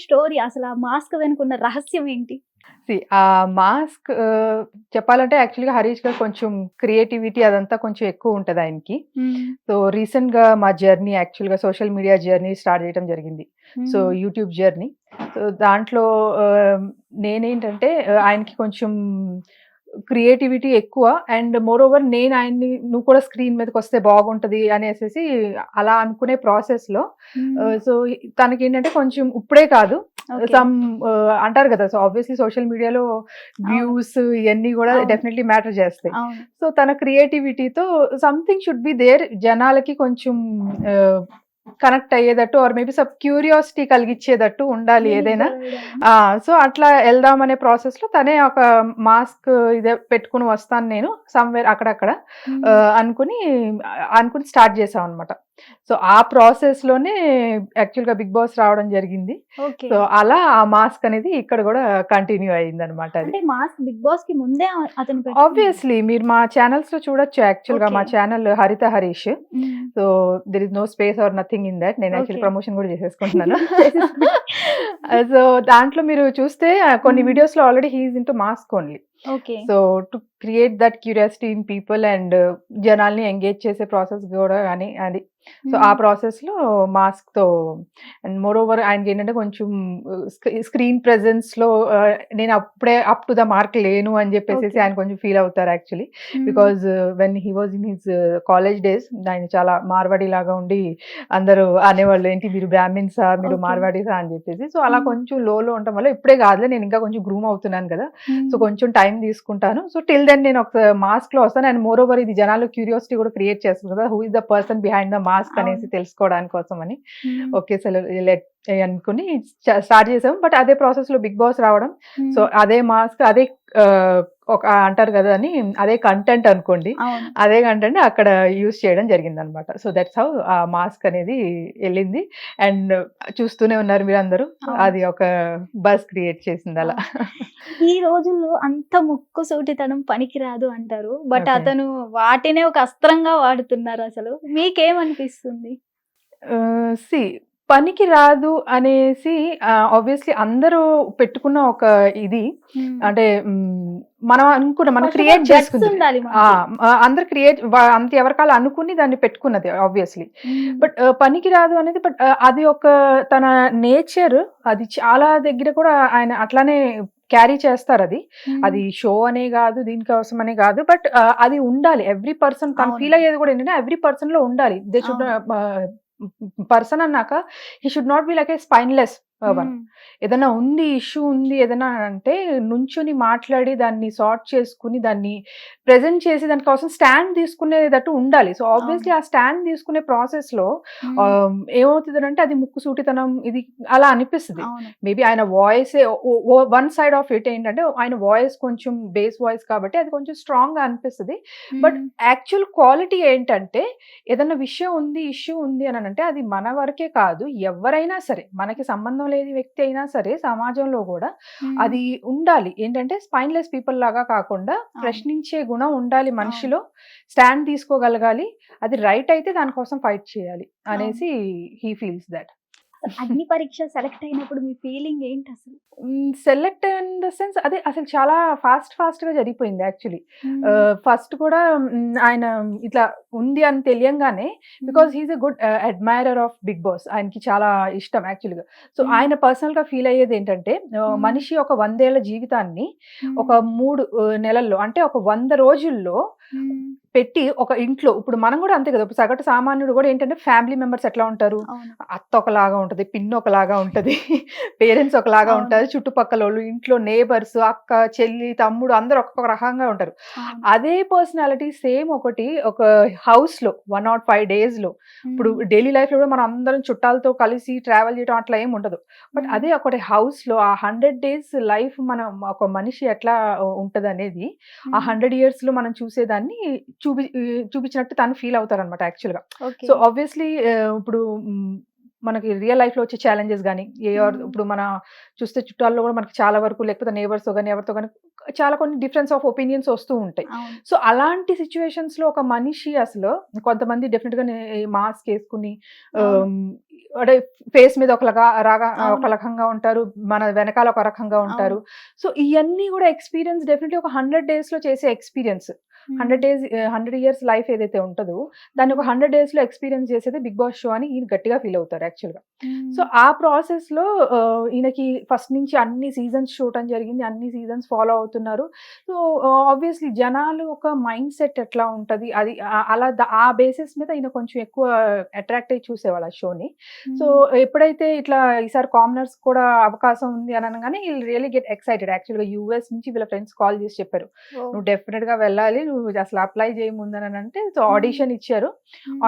Story అసలు ఆ mask వెనుకున్న రహస్యం ఏంటి? ఆ మాస్క్ చెప్పాలంటే యాక్చువల్గా హరీష్ గారు కొంచెం క్రియేటివిటీ అదంతా కొంచెం ఎక్కువ ఉంటుంది ఆయనకి. సో రీసెంట్గా మా జర్నీ యాక్చువల్గా సోషల్ మీడియా జర్నీ స్టార్ట్ చేయడం జరిగింది. So YouTube journey. సో దాంట్లో నేనేంటంటే ఆయనకి కొంచెం క్రియేటివిటీ ఎక్కువ. అండ్ మోర్ ఓవర్ నేను ఆయన్ని నువ్వు కూడా స్క్రీన్ మీదకి వస్తే బాగుంటది అనేసి అలా అనుకునే ప్రాసెస్లో సో తనకి ఏంటంటే కొంచెం ఇప్పుడే కాదు. సమ్ అంటారు కదా సో ఆబ్వియస్లీ సోషల్ మీడియాలో వ్యూస్ ఇవన్నీ కూడా. డెఫినెట్లీ మ్యాటర్ చేస్తాయి. సో తన క్రియేటివిటీతో సంథింగ్ షుడ్ బి దేర్ జనాలకి కొంచెం కనెక్ట్ అయ్యేటట్టు ఆర్ మేబీ సబ్ క్యూరియాసిటీ కలిగించేటట్టు ఉండాలి ఏదైనా. సో అట్లా వెళ్దాం అనే ప్రాసెస్లో తనే ఒక మాస్క్ ఇదే పెట్టుకుని వస్తాను నేను సమ్వేర్ అక్కడక్కడ అనుకుని అనుకుని స్టార్ట్ చేసాం అనమాట సో ఆ ప్రాసెస్లోనే యాక్చువల్గా బిగ్ బాస్ రావడం జరిగింది సో అలా ఆ మాస్క్ అనేది ఇక్కడ కూడా కంటిన్యూ అయింది అనమాట మాస్క్ బిగ్ బాస్కి ముందే అతను. ఆబ్వియస్లీ మీరు మా ఛానల్స్లో చూడొచ్చు యాక్చువల్గా మా. Channel Haritha Harish. So there is no space or nothing in that నేను యాక్చువల్. ప్రమోషన్ కూడా చేసేసుకుంటున్నాను సో దాంట్లో మీరు చూస్తే కొన్ని. వీడియోస్లో already he's into mask only so to create that curiosity in people and జనాల్ని ఎంగేజ్ చేసే ప్రాసెస్ కూడా కానీ అది. సో ఆ ప్రాసెస్లో మాస్క్తో అండ్ మోర్ ఓవర్ ఆయనకి ఏంటంటే కొంచెం స్క్రీన్ ప్రెజెన్స్లో ఆ, నేను అప్పుడే అప్ టు ద మార్క్ లేను అని చెప్పేసి. ఆయన కొంచెం ఫీల్ అవుతారు actually. Because when he was in his college days ఆయన చాలా మార్వాడి లాగా ఉండి అందరూ అనేవాళ్ళు ఏంటి మీరు బ్రాహ్మిన్సా మీరు. మార్వాడీసా అని చెప్పేసి. సో అలా. కొంచెం లోలో ఉండటం వల్ల ఇప్పుడే కాదులే నేను ఇంకా కొంచెం గ్రూమ్ అవుతున్నాను కదా. సో కొంచెం టైం తీసుకుంటాను. సో టిల్ దెన్ నేను ఒక మాస్క్లో వస్తాను. అండ్ మోర్ ఓవర్ ఇది జనాల్లో క్యూరియాసిటీ కూడా క్రియేట్ చేస్తుంది కదా. Who is the person behind the mask అనేసి. తెలుసుకోవడానికి కోసం అని ఓకే సరే లెట్ అనుకుని స్టార్ట్ చేసాం బట్ అదే ప్రాసెస్లో బిగ్ బాస్ రావడం. సో అదే మాస్క్ అదే ఆ, ఒక అంటారు కదా అని అదే కంటెంట్ అనుకోండి అదే కంటెంట్ అక్కడ యూస్ చేయడం జరిగింది అనమాట సో దట్స్ హౌ ఆ మాస్క్ అనేది వెళ్ళింది. అండ్ చూస్తూనే ఉన్నారు మీరు అందరూ. అది ఒక బస్ క్రియేట్ చేసింది అలా. ఈ రోజుల్లో అంత ముక్కు సూటితనం పనికిరాదు అంటారు. బట్. అతను వాటినే ఒక అస్త్రంగా వాడుతున్నారు అసలు. మీకేమనిపిస్తుంది? సి పనికి రాదు అనేసి ఆబ్వియస్లీ అందరూ పెట్టుకున్న ఒక ఇది. అంటే మనం అనుకున్న మనం క్రియేట్ చేసుకుంది. అందరు క్రియేట్ అంత ఎవరికాలు అనుకుని దాన్ని పెట్టుకున్నది ఆబ్వియస్లీ బట్ పనికి రాదు అనేది బట్ అది ఒక తన నేచర్. అది చాలా దగ్గర కూడా ఆయన అట్లానే క్యారీ చేస్తారు అది. అది షో అనే కాదు దీనికోసం అనే కాదు. బట్ అది ఉండాలి. ఎవ్రీ పర్సన్ తను. ఫీల్ అయ్యేది కూడా ఏంటంటే ఎవ్రీ పర్సన్లో ఉండాలి. దే షుడ్ పర్సన్ అన్నాక he should not be like a spineless ఏదైనా ఉంది ఇష్యూ ఉంది ఏదైనా అంటే నుంచుని మాట్లాడి దాన్ని సార్ట్ చేసుకుని దాన్ని ప్రెజెంట్ చేసి దానికోసం స్టాండ్ తీసుకునేటట్టు ఉండాలి. సో ఆబ్వియస్లీ ఆ స్టాండ్ తీసుకునే ప్రాసెస్లో ఏమవుతుంది అంటే అది ముక్కు సూటితనం ఇది అలా అనిపిస్తుంది. మేబీ ఆయన voice one side of it ఏంటంటే ఆయన వాయిస్ కొంచెం బేస్ వాయిస్ కాబట్టి అది కొంచెం స్ట్రాంగ్గా అనిపిస్తుంది. బట్ యాక్చువల్ క్వాలిటీ ఏంటంటే ఏదైనా విషయం ఉంది ఇష్యూ ఉంది అని అంటే అది మన వరకే కాదు ఎవరైనా సరే మనకి సంబంధం లేని వ్యక్తి అయినా సరే సమాజంలో కూడా అది ఉండాలి. ఏంటంటే స్పైన్లెస్ పీపుల్ లాగా కాకుండా ప్రశ్నించే గుణం ఉండాలి మనిషిలో. స్టాండ్ తీసుకోగలగాలి. అది రైట్ అయితే దానికోసం ఫైట్ చేయాలి అనేసి హీ ఫీల్స్ దట్. అగ్ని పరీక్ష సెలెక్ట్ అయినప్పుడు మీ ఫీలింగ్ ఏంటి అసలు? సెలెక్ట్ ఇన్ ద సెన్స్ అదే అసలు చాలా ఫాస్ట్ ఫాస్ట్గా జరిగిపోయింది యాక్చువల్లీ. ఫస్ట్ కూడా ఆయన ఇట్లా ఉంది అని తెలియంగానే because he's a good admirer of Bigg Boss. ఆయనకి చాలా ఇష్టం యాక్చువల్గా. సో. ఆయన పర్సనల్గా ఫీల్ అయ్యేది ఏంటంటే. మనిషి ఒక వందేళ్ళ జీవితాన్ని ఒక మూడు నెలల్లో అంటే ఒక వంద రోజుల్లో పెట్టి ఒక ఇంట్లో ఇప్పుడు మనం కూడా అంతే కదా ఇప్పుడు సగటు సామాన్యుడు కూడా ఏంటంటే ఫ్యామిలీ మెంబర్స్ ఎట్లా ఉంటారు? అత్త ఒకలాగా ఉంటది పిన్ ఒకలాగా ఉంటది పేరెంట్స్ ఒకలాగా. ఉంటారు చుట్టుపక్కల వాళ్ళు ఇంట్లో నేబర్స్ అక్క చెల్లి తమ్ముడు అందరు ఒక్కొక్క రకంగా ఉంటారు. అదే పర్సనాలిటీ సేమ్ ఒకటి ఒక హౌస్లో వన్ నాట్ ఫైవ్ డేస్లో ఇప్పుడు. డైలీ లైఫ్లో కూడా మనం అందరం చుట్టాలతో కలిసి ట్రావెల్ చేయడం అట్లా ఏం ఉండదు బట్. అదే ఒకటి హౌస్లో ఆ హండ్రెడ్ డేస్ లైఫ్ మనం ఒక మనిషి ఎట్లా ఉంటది అనేది ఆ. హండ్రెడ్ ఇయర్స్లో మనం చూసేదాన్ని చూపి చూపించినట్టు తను ఫీల్ అవుతారు అనమాట యాక్చువల్గా సో ఆబ్వియస్లీ ఇప్పుడు మనకి రియల్ లైఫ్లో వచ్చే ఛాలెంజెస్ కానీ ఏ. ఇప్పుడు మన చూస్తే చుట్టాల్లో కూడా మనకి చాలా వరకు లేకపోతే నేబర్స్ కానీ ఎవరితో కానీ చాలా కొన్ని డిఫరెన్స్ ఆఫ్ ఒపీనియన్స్ వస్తూ ఉంటాయి. సో అలాంటి సిచ్యువేషన్స్లో ఒక మనిషి అసలు కొంతమంది డెఫినెట్గా మాస్క్ వేసుకుని అంటే ఫేస్ మీద ఒకలాగా రాగా. ఒక రకంగా ఉంటారు మన వెనకాల ఒక రకంగా ఉంటారు. సో ఇవన్నీ కూడా ఎక్స్పీరియన్స్ డెఫినెట్లీ ఒక హండ్రెడ్ డేస్లో చేసే experience. Hundred days hundred years life ఏదైతే ఉంటుందో దాన్ని ఒక హండ్రెడ్ డేస్లో ఎక్స్పీరియన్స్ చేసేది బిగ్ బాస్ షో అని ఈయన గట్టిగా ఫీల్ అవుతారు యాక్చువల్గా సో ఆ ప్రాసెస్లో ఈయనకి ఫస్ట్ నుంచి అన్ని సీజన్స్ చూడటం జరిగింది అన్ని సీజన్స్ ఫాలో అవుతున్నారు. సో ఆబ్వియస్లీ జనాలు ఒక మైండ్ సెట్ ఎట్లా ఉంటది అది అలా ఆ బేసిస్ మీద ఈయన కొంచెం ఎక్కువ అట్రాక్ట్ అయ్యి చూసేవాళ్ళు ఆ షోని. సో ఎప్పుడైతే ఇట్లా ఈసారి కామనర్స్ కూడా అవకాశం ఉంది అని అనగానే వీళ్ళు రియలీ గెట్ ఎక్సైటెడ్. యాక్చువల్గా యూఎస్ నుంచి వీళ్ళ ఫ్రెండ్స్ కాల్ చేసి చెప్పారు. నువ్వు డెఫినెట్గా వెళ్ళాలి నువ్వు అసలు అప్లై చేయముందని అంటే సో ఆడిషన్ ఇచ్చారు.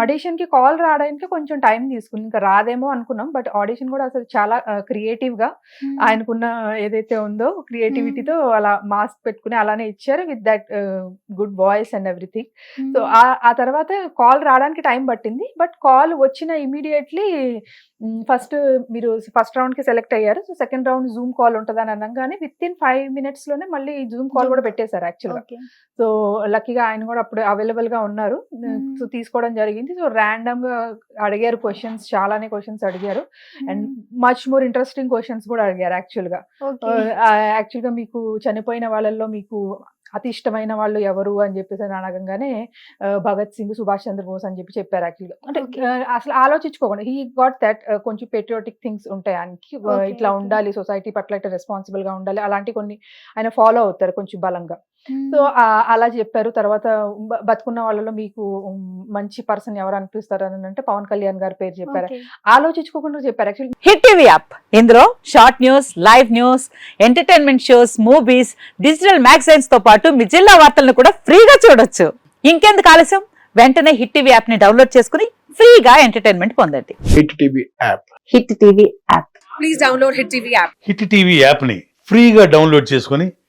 ఆడిషన్కి కాల్ రావడానికి కొంచెం టైం తీసుకుంది ఇంకా రాదేమో అనుకున్నాం. బట్ ఆడిషన్ కూడా అసలు చాలా క్రియేటివ్గా ఆయనకున్న ఏదైతే ఉందో క్రియేటివిటీతో అలా మాస్క్ పెట్టుకుని అలానే ఇచ్చారు with that good voice and everything. So ఆ తర్వాత కాల్ రావడానికి టైం పట్టింది. బట్ కాల్ వచ్చిన ఇమీడియట్లీ ఫస్ట్ మీరు ఫస్ట్ రౌండ్కి సెలెక్ట్ అయ్యారు. So second round Zoom call ఉంటుంది అని అనగానే విత్ ఇన్ ఫైవ్ మినిట్స్లోనే మళ్ళీ జూమ్ కాల్ కూడా. పెట్టేశారు యాక్చువల్ సో లక్కీగా ఆయన కూడా అప్పుడు అవైలబుల్గా ఉన్నారు. సో తీసుకోవడం జరిగింది. సో ర్యాండమ్గా అడిగారు క్వశ్చన్స్ చాలానే క్వశ్చన్స్ అడిగారు. And much more interesting questions కూడా అడిగారు యాక్చువల్గా ఓకే యాక్చువల్గా మీకు చనిపోయిన వాళ్ళల్లో మీకు అతి ఇష్టమైన వాళ్ళు ఎవరు అని చెప్పేసి అని అనగానే భగత్ సింగ్ సుభాష్ చంద్రబోస్ అని చెప్పి చెప్పారు యాక్చువల్గా అంటే అసలు ఆలోచించుకోకుండా హీ గాట్ దట్ కొంచెం పెట్రియాటిక్ థింగ్స్ ఉంటాయి ఆయనకి. ఇట్లా. ఉండాలి సొసైటీ పట్ల ఇట్లా రెస్పాన్సిబుల్గా ఉండాలి అలాంటి కొన్ని ఆయన ఫాలో అవుతారు కొంచెం బలంగా. సో అలా చెప్పారు. తర్వాత బతుకున్న వాళ్ళలో మీకు మంచి పర్సన్ ఎవరు అనిపిస్తారు అని అంటే పవన్ కళ్యాణ్ గారి పేరు చెప్పారు. ఆలోచించుకోకుండా చెప్పారు. Actually Hit TV app. ఇందులో short news live news entertainment shows movies digital మ్యాగజైన్స్తో పాటు మీ జిల్లా వార్తలను కూడా ఫ్రీగా చూడొచ్చు. ఇంకెందుకు ఆలస్యం? వెంటనే హిట్ టీవీ యాప్ని డౌన్లోడ్ చేసుకుని ఫ్రీగా ఎంటర్టైన్మెంట్ పొందండి. Hit TV app. Hit TV app. Please download Hit TV app. Hit TV యాప్ని ఫ్రీగా డౌన్లోడ్ చేసుకొని